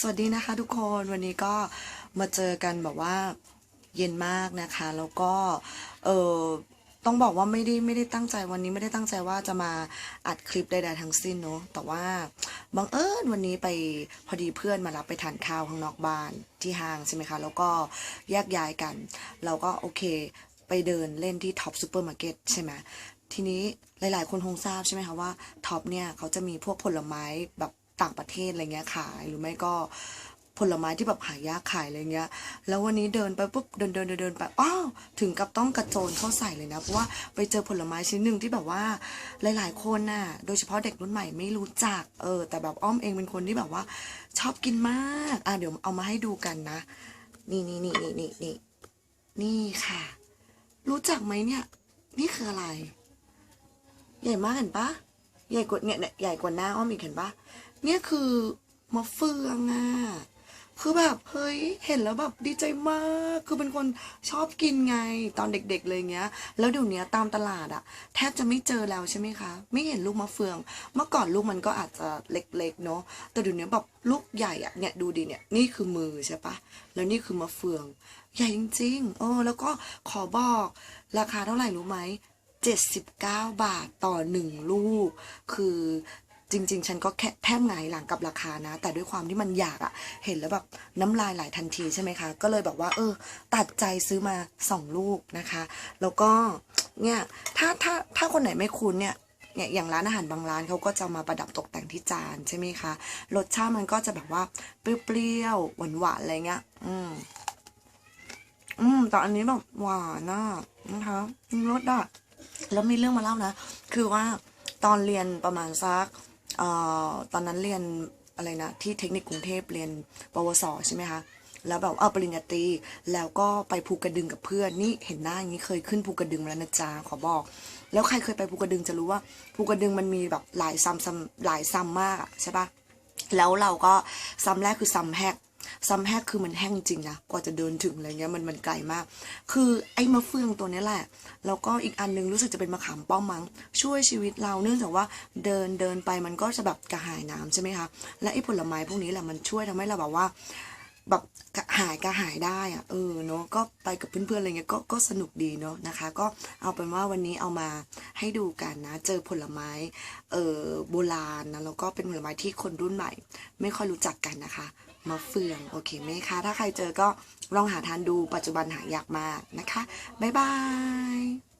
สวัสดีนะคะทุกคนวันนี้ก็มาเจอกันแบบว่าเย็นมากนะคะ แล้วก็เออต้องบอกว่าไม่ได้ไม่ได้ตั้งใจวันนี้ไม่ได้ตั้งใจว่าจะมาอัดคลิปใดๆทั้งสิ้นเนาะแต่ว่าบังเอิญวันนี้ไปพอดีเพื่อนมารับไปทานข้าวข้างนอกบ้านที่ห้างใช่ไหมคะแล้วก็แยกย้ายกัน เราก็โอเค ไปเดินเล่นที่ท็อปซูเปอร์มาร์เก็ตใช่ไหมทีนี้หลาย ๆ คนคงทราบใช่ไหมคะว่าท็อปเนี่ยเขาจะมีพวกผลไม้แบบ ต่างประเทศอะไรเงี้ยขาย หรือไม่ก็ผลไม้ที่แบบหายากขายอะไรเงี้ย แล้ววันนี้เดินไปปุ๊บเดินเดินเดินเดินไป อ้าว ถึงกับต้องกระโจนเข้าใส่เลยนะ เพราะว่าไปเจอผลไม้ชิ้นหนึ่งที่แบบว่าหลาย ๆ คนน่ะ โดยเฉพาะเด็กรุ่นใหม่ไม่รู้จัก เออ แต่แบบอ้อมเองเป็นคนที่แบบว่า ชอบกินมาก อะเดี๋ยวเอามาให้ดูกันนะ นี่นี่นี่นี่นี่นี่นี่ค่ะ รู้จักไหมเนี่ย นี่คืออะไร ใหญ่มากเห็นปะใหญ่กว่านี่ยเนี่ยใหญ่กว่าหน้าอ้อมอีกเห็นปะ เนี่ยคือมะเฟืองอะคือแบบเฮ้ยเห็นแล้วแบบดีใจมาก คือเป็นคนชอบกินไงตอนเด็กๆเลยเงี้ย แล้วเดี๋ยวนี้ตามตลาดอะแทบจะไม่เจอแล้วใช่ไหมคะ ไม่เห็นลูกมะเฟือง เมื่อก่อนลูกมันก็อาจจะเล็กๆเนาะแต่เดี๋ยวนี้แบบลูกใหญ่อะเนี่ยดูดิเนี่ยนี่คือมือใช่ปะแล้วนี่คือมะเฟือง ใหญ่จริงๆเออแล้วก็ขอบอกราคาเท่าไหร่รู้ไหม79 บาทต่อหนึ่งลูก คือ จริง ๆ ฉันก็แค่แทบหงายหลังกับราคานะ แต่ด้วยความที่มันอยากอะเห็นแล้วแบบน้ำลายไหลทันทีใช่ไหมคะ ก็เลยแบบว่า เออ ตัดใจซื้อมาสองลูกนะคะ แล้วก็เนี่ยถ้าถ้าถ้าคนไหนไม่คุ้นเนี่ยเนี่ยอย่างร้านอาหารบางร้านเขาก็จะมาประดับตกแต่งที่จานใช่ไหมคะ รสชาติมันก็จะแบบว่าเปรี้ยวๆหวานๆอะไรเงี้ย อืม อืมแต่อันนี้แบบหวานน่ะนะคะรสอะแล้วมีเรื่องมาเล่านะ คือว่าตอนเรียนประมาณสัก ตอนนั้นเรียนอะไรนะที่เทคนิคกรุงเทพเรียนปวสใช่ไหมคะแล้วแบบเอาปริญญาตรีแล้วก็ไปภูกระดึงกับเพื่อนนี่เห็นหน้าอย่างนี้เคยขึ้นภูกระดึงมาแล้วนะจ๊ะขอบอก แล้วใครเคยไปภูกระดึงจะรู้ว่าภูกระดึงมันมีแบบหลายซ้ำซ้ำหลายซ้ำมากใช่ปะแล้วเราก็ซ้ำแรกคือซ้ำแหก ซ้ำแฮกคือมันแห้งจริงนะกว่าจะเดินถึงอะไรเงี้ยมันมันไกลมาก คือไอ้มะเฟืองตัวนี้แหละ แล้วก็อีกอันนึงรู้สึกจะเป็นมะขามป้อมมั้งช่วยชีวิตเราเนื่องจากว่าเดินเดินไปมันก็จะแบบกระหายน้ำใช่ไหมคะและไอ้ผลไม้พวกนี้แหละมันช่วยทำให้เราแบบว่า แบบหายกระหายได้อะเออเนาะก็ไปกับเพื่อนๆอะไรเงี้ยก็ก็สนุกดีเนาะนะคะ ก็เอาเป็นว่าวันนี้เอามาให้ดูกันนะ เจอผลไม้เออโบราณนะแล้วก็เป็นผลไม้ที่คนรุ่นใหม่ ไม่ค่อยรู้จักกันนะคะมะเฟืองโอเคไหมคะถ้าใครเจอก็ลองหาทานดูปัจจุบันหายากมากนะคะบ๊ายบาย